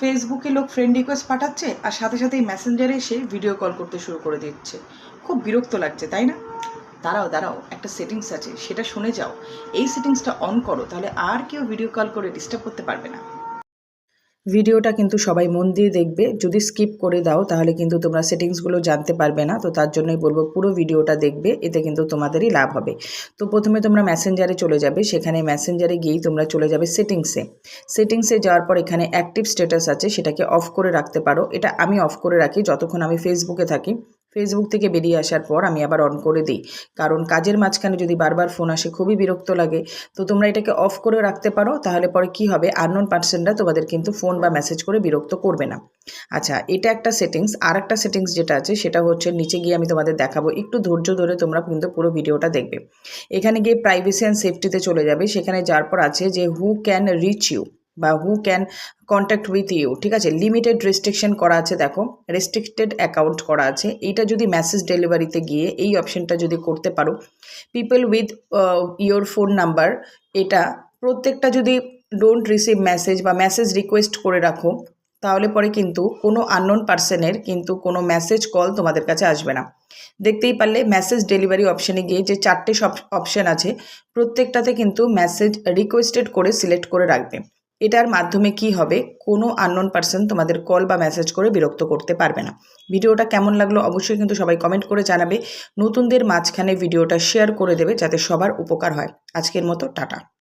ফেসবুকে লোক friend request পাঠাচ্ছে আর সাথে সাথেই মেসেঞ্জারে এসে ভিডিও কল করতে শুরু করে দিচ্ছে। খুব বিরক্ত লাগছে, তাই না? দাঁড়াও দাঁড়াও, একটা সেটিংস আছে, সেটা শুনে যাও। এই সেটিংসটা অন করো, তাহলে আর কেউ ভিডিও কল করে ডিস্টার্ব করতে পারবে না। ভিডিওটা কিন্তু সবাই মন দিয়ে দেখবে। যদি স্কিপ করে দাও, তাহলে কিন্তু তোমরা সেটিংসগুলো জানতে পারবে না। তো তার জন্যই বলব, পুরো ভিডিওটা দেখবে, এতে কিন্তু তোমাদেরই লাভ হবে। তো প্রথমে তোমরা ম্যাসেঞ্জারে চলে যাবে। সেখানে ম্যাসেঞ্জারে গিয়েই তোমরা চলে যাবে সেটিংসে সেটিংসে যাওয়ার পর এখানে অ্যাক্টিভ স্ট্যাটাস আছে। সেটাকে অফ করে রাখতে পারো। এটা আমি অফ করে রাখি যতক্ষণ আমি ফেসবুকে থাকি। ফেসবুক থেকে বেরিয়ে আসার পর আমি আবার অন করে দিই। কারণ কাজের মাঝখানে যদি বারবার ফোন আসে, খুবই বিরক্ত লাগে। তো তোমরা এটাকে অফ করে রাখতে পারো, তাহলে পরে কি হবে? আননোন পার্সনরা তোমাদের কিন্তু ফোন বা মেসেজ করে বিরক্ত করবে না। আচ্ছা এটা একটা সেটিংস আর একটা সেটিংস যেটা আছে, সেটা হচ্ছে নিচে গিয়ে আমি তোমাদের দেখাবো। একটু ধৈর্য ধরে তোমরা কিন্তু পুরো ভিডিওটা দেখবে। এখানে গিয়ে প্রাইভেসি অ্যান্ড সেফটিতে চলে যাবে। সেখানে যার পর আছে যে হু ক্যান রিচ ইউ বা who can contact with you ঠিক আছে? লিমিটেড রেস্ট্রিকশন করা আছে, দেখো। রেস্ট্রিক্টেড অ্যাকাউন্ট করা আছে। এইটা যদি মেসেজ ডেলিভারিতে গিয়ে এই অপশনটা যদি করতে পারো people with your phone number এটা প্রত্যেকটা যদি ডোন্ট রিসিভ মেসেজ বা মেসেজ রিকোয়েস্ট করে রাখো, তাহলে পরে কিন্তু কোনো আননোন পার্সনের কিন্তু কোনো মেসেজ কল তোমাদের কাছে আসবে না। দেখতেই পারলে মেসেজ ডেলিভারি অপশানে গিয়ে যে চারটে সব অপশান আছে, প্রত্যেকটাতে কিন্তু মেসেজ রিকোয়েস্টেড করে সিলেক্ট করে রাখবে। এটার মাধ্যমে কি হবে, কোনো আননোন পার্সন তোমাদের কল বা মেসেজ করে বিরক্ত করতে পারবে না। ভিডিওটা কেমন লাগল অবশ্যই কিন্তু সবাই কমেন্ট করে জানাবে। নতুনদের মাঝখানে ভিডিওটা শেয়ার করে দেবে যাতে সবার উপকার হয়। আজকের মতো, টাটা।